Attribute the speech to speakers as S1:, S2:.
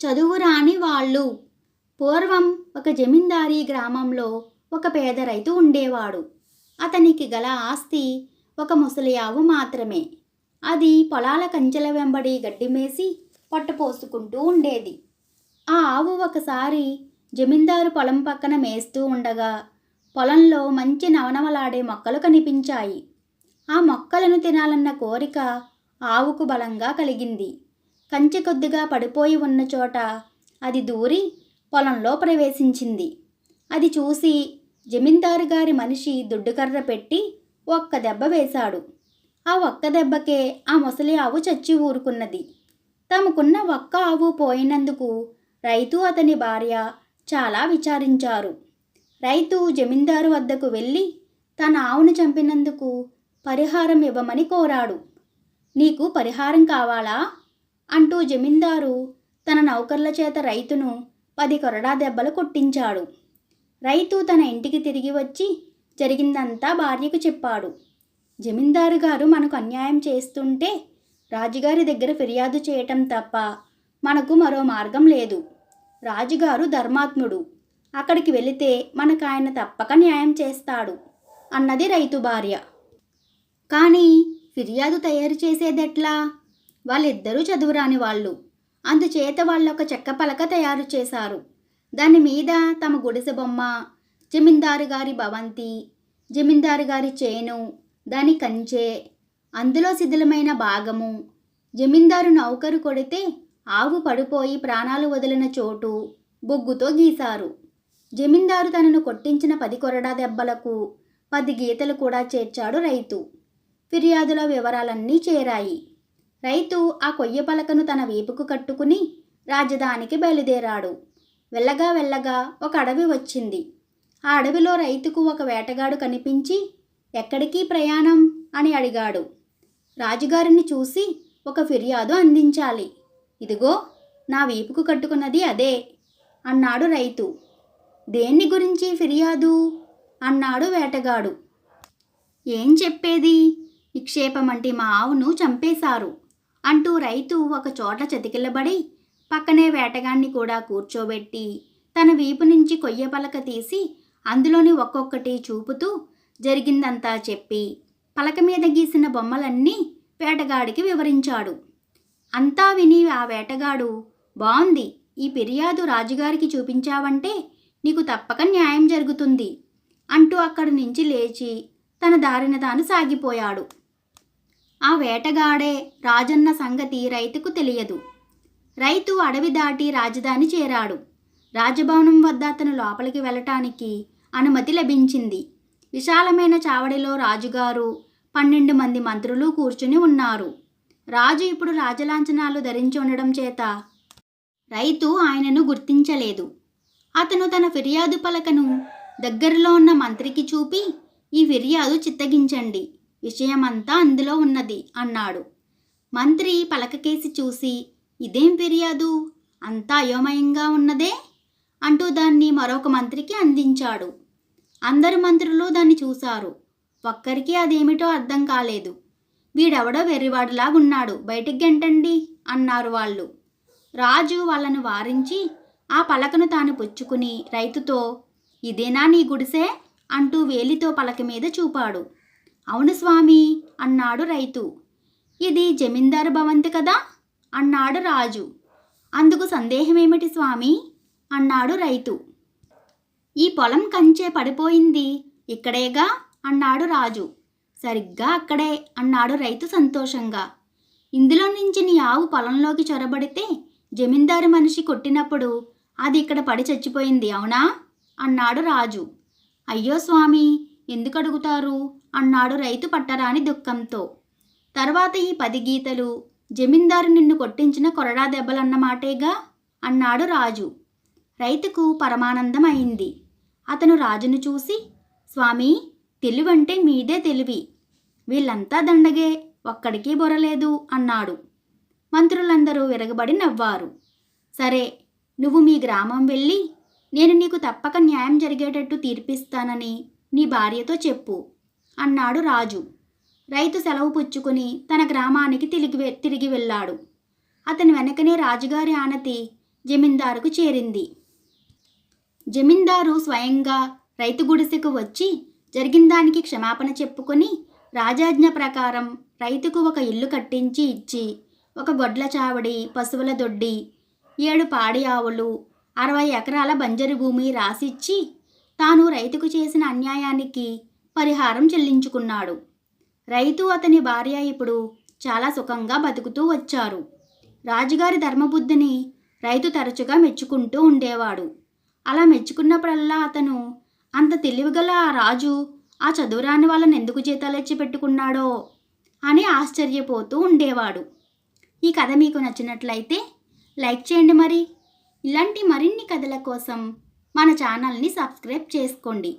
S1: చదువు రాని వాళ్ళు. పూర్వం ఒక జమీందారీ గ్రామంలో ఒక పేద రైతు ఉండేవాడు. అతనికి గల ఆస్తి ఒక ముసలి ఆవు మాత్రమే. అది పొలాల కంచెల వెంబడి గడ్డిమేసి పొట్టపోసుకుంటూ ఉండేది. ఆ ఆవు ఒకసారి జమీందారు పొలం పక్కన మేస్తూ ఉండగా పొలంలో మంచి నవనవలాడే మొక్కలు కనిపించాయి. ఆ మొక్కలను తినాలన్న కోరిక ఆవుకు బలంగా కలిగింది. కంచె కొద్దిగా పడిపోయి ఉన్న చోట అది దూరి పొలంలో ప్రవేశించింది. అది చూసి జమీందారు గారి మనిషి దుడ్డుకర్ర పెట్టి ఒక్క దెబ్బ వేశాడు. ఆ ఒక్క దెబ్బకే ఆ ముసలి ఆవు చచ్చి ఊరుకున్నది. తమకున్న ఒక్క ఆవు పోయినందుకు రైతు అతని భార్య చాలా విచారించారు. రైతు జమీందారు వద్దకు వెళ్ళి తన ఆవును చంపినందుకు పరిహారం ఇవ్వమని కోరాడు. నీకు పరిహారం కావాలా? అంటూ జమీందారు తన నౌకర్ల చేత రైతును పది కొరడా దెబ్బలు కొట్టించాడు. రైతు తన ఇంటికి తిరిగి వచ్చి జరిగిందంతా భార్యకు చెప్పాడు. జమీందారు గారు మనకు అన్యాయం చేస్తుంటే రాజుగారి దగ్గర ఫిర్యాదు చేయటం తప్ప మనకు మరో మార్గం లేదు. రాజుగారు ధర్మాత్ముడు. అక్కడికి వెళితే మనకు ఆయన తప్పక న్యాయం చేస్తాడు అన్నది రైతు భార్య. కానీ ఫిర్యాదు తయారు చేసేదెట్లా? వాళ్ళిద్దరూ చదువురాని వాళ్ళు. అందుచేత వాళ్ళు ఒక చెక్క పలక తయారు చేశారు. దాని మీద తమ గుడిసె బొమ్మ జమీందారు గారి భవంతి జమీందారు గారి చేను దాని కంచె అందులో శిథిలమైన భాగము జమీందారు నౌకరు కొడితే ఆవు పడిపోయి ప్రాణాలు వదిలిన చోటు బొగ్గుతో గీశారు. జమీందారు తనను కొట్టించిన పది కొరడా దెబ్బలకు పది గీతలు కూడా చేర్చాడు రైతు. ఫిర్యాదుల వివరాలన్నీ చేరాయి. రైతు ఆ కొయ్య పలకను తన వీపుకు కట్టుకుని రాజధానికి బయలుదేరాడు. వెళ్ళగా వెళ్ళగా ఒక అడవి వచ్చింది. ఆ అడవిలో రైతుకు ఒక వేటగాడు కనిపించి ఎక్కడికి ప్రయాణం? అని అడిగాడు. రాజుగారిని చూసి ఒక ఫిర్యాదు అందించాలి. ఇదిగో నా వీపుకు కట్టుకున్నది అదే అన్నాడు రైతు. దేన్ని గురించి ఫిర్యాదు? అన్నాడు వేటగాడు. ఏం చెప్పేది? నిక్షేపమంటి మా ఆవును చంపేశారు. అంటూ రైతు ఒక చోట చతికిల్లబడి పక్కనే వేటగాన్ని కూడా కూర్చోబెట్టి తన వీపు నుంచి కొయ్య పలక తీసి అందులోని ఒక్కొక్కటి చూపుతూ జరిగిందంతా చెప్పి పలక మీద గీసిన బొమ్మలన్నీ వేటగాడికి వివరించాడు. అంతా విని ఆ వేటగాడు బాగుంది ఈ ఫిర్యాదు రాజుగారికి చూపించావంటే నీకు తప్పక న్యాయం జరుగుతుంది అంటూ అక్కడి నుంచి లేచి తన దారిన తాను సాగిపోయాడు. ఆ వేటగాడే రాజన్న సంగతి రైతుకు తెలియదు. రైతు అడవి దాటి రాజధాని చేరాడు. రాజభవనం వద్ద అతను లోపలికి వెళ్ళటానికి అనుమతి లభించింది. విశాలమైన చావడిలో రాజుగారు పన్నెండు మంది మంత్రులు కూర్చుని ఉన్నారు. రాజు ఇప్పుడు రాజలాంఛనాలు ధరించి ఉండడం చేత రైతు ఆయనను గుర్తించలేదు. అతను తన ఫిర్యాదు పలకను దగ్గరలో ఉన్న మంత్రికి చూపి ఈ ఫిర్యాదు చిత్తగించండి. విషయమంతా అందులో ఉన్నది అన్నాడు. మంత్రి పలకకేసి చూసి ఇదేం ఫిర్యాదు? అంతా అయోమయంగా ఉన్నదే? అంటూ దాన్ని మరొక మంత్రికి అందించాడు. అందరు మంత్రులు దాన్ని చూశారు. ఒక్కరికి అదేమిటో అర్థం కాలేదు. వీడెవడో వెర్రివాడిలాగున్నాడు. బయటికి గెంటండి అన్నారు వాళ్ళు. రాజు వాళ్ళను వారించి ఆ పలకను తాను పుచ్చుకుని రైతుతో ఇదేనా నీ గుడిసే? అంటూ వేలితో పలక మీద చూపాడు. అవును స్వామి అన్నాడు రైతు. ఇది జమీందారు భవంతి కదా? అన్నాడు రాజు. అందుకు సందేహమేమిటి స్వామి? అన్నాడు రైతు. ఈ పొలం కంచే పడిపోయింది. ఇక్కడేగా? అన్నాడు రాజు. సరిగ్గా అక్కడే అన్నాడు రైతు సంతోషంగా. ఇందులో నుంచి నీ ఆవు పొలంలోకి చొరబడితే జమీందారు మనిషి కొట్టినప్పుడు అది ఇక్కడ పడి చచ్చిపోయింది అవునా? అన్నాడు రాజు. అయ్యో స్వామి ఎందుకు అడుగుతారు? అన్నాడు రైతు పట్టరాని దుఃఖంతో. తర్వాత ఈ పది గీతలు జమీందారు నిన్ను కొట్టించిన కొరడా దెబ్బలన్నమాటేగా అన్నాడు రాజు. రైతుకు పరమానందం అయింది అతను రాజును చూసి స్వామి తెలివంటే మీదే తెలివి. వీళ్ళంతా దండగే ఒక్కడికి బొరలేదు అన్నాడు. మంత్రులందరూ విరగబడి నవ్వారు. సరే నువ్వు మీ గ్రామం వెళ్ళి నేను నీకు తప్పక న్యాయం జరిగేటట్టు తీర్పిస్తానని నీ భార్యతో చెప్పు. అన్నాడు రాజు. రైతు సెలవు పుచ్చుకుని తన గ్రామానికి తిరిగి వె- తిరిగి వెళ్ళాడు. అతని వెనకనే రాజుగారి ఆనతి జమీందారుకు చేరింది. జమీందారు స్వయంగా రైతు గుడిసెకు వచ్చి జరిగిన దానికి క్షమాపణ చెప్పుకొని రాజాజ్ఞ ప్రకారం రైతుకు ఒక ఇల్లు కట్టించి ఇచ్చి ఒక గొడ్ల చావడి పశువుల దొడ్డి ఏడు పాడి ఆవులు అరవై ఎకరాల బంజరు భూమి రాసిచ్చి తాను రైతుకు చేసిన అన్యాయానికి పరిహారం చెల్లించుకున్నాడు. రైతు అతని భార్య ఇప్పుడు చాలా సుఖంగా బతుకుతూ వచ్చారు. రాజుగారి ధర్మబుద్ధిని రైతు తరచుగా మెచ్చుకుంటూ ఉండేవాడు. అలా మెచ్చుకున్నప్పుడల్లా అతను అంత తెలివిగల ఆ రాజు ఆ చదువురాని వాళ్ళని ఎందుకు జీతాలెచ్చి పెట్టుకున్నాడో అని ఆశ్చర్యపోతూ ఉండేవాడు. ఈ కథ మీకు నచ్చినట్లయితే లైక్ చేయండి మరి. ఇలాంటి మరిన్ని కథల కోసం మన ఛానల్ని సబ్స్క్రైబ్ చేసుకోండి.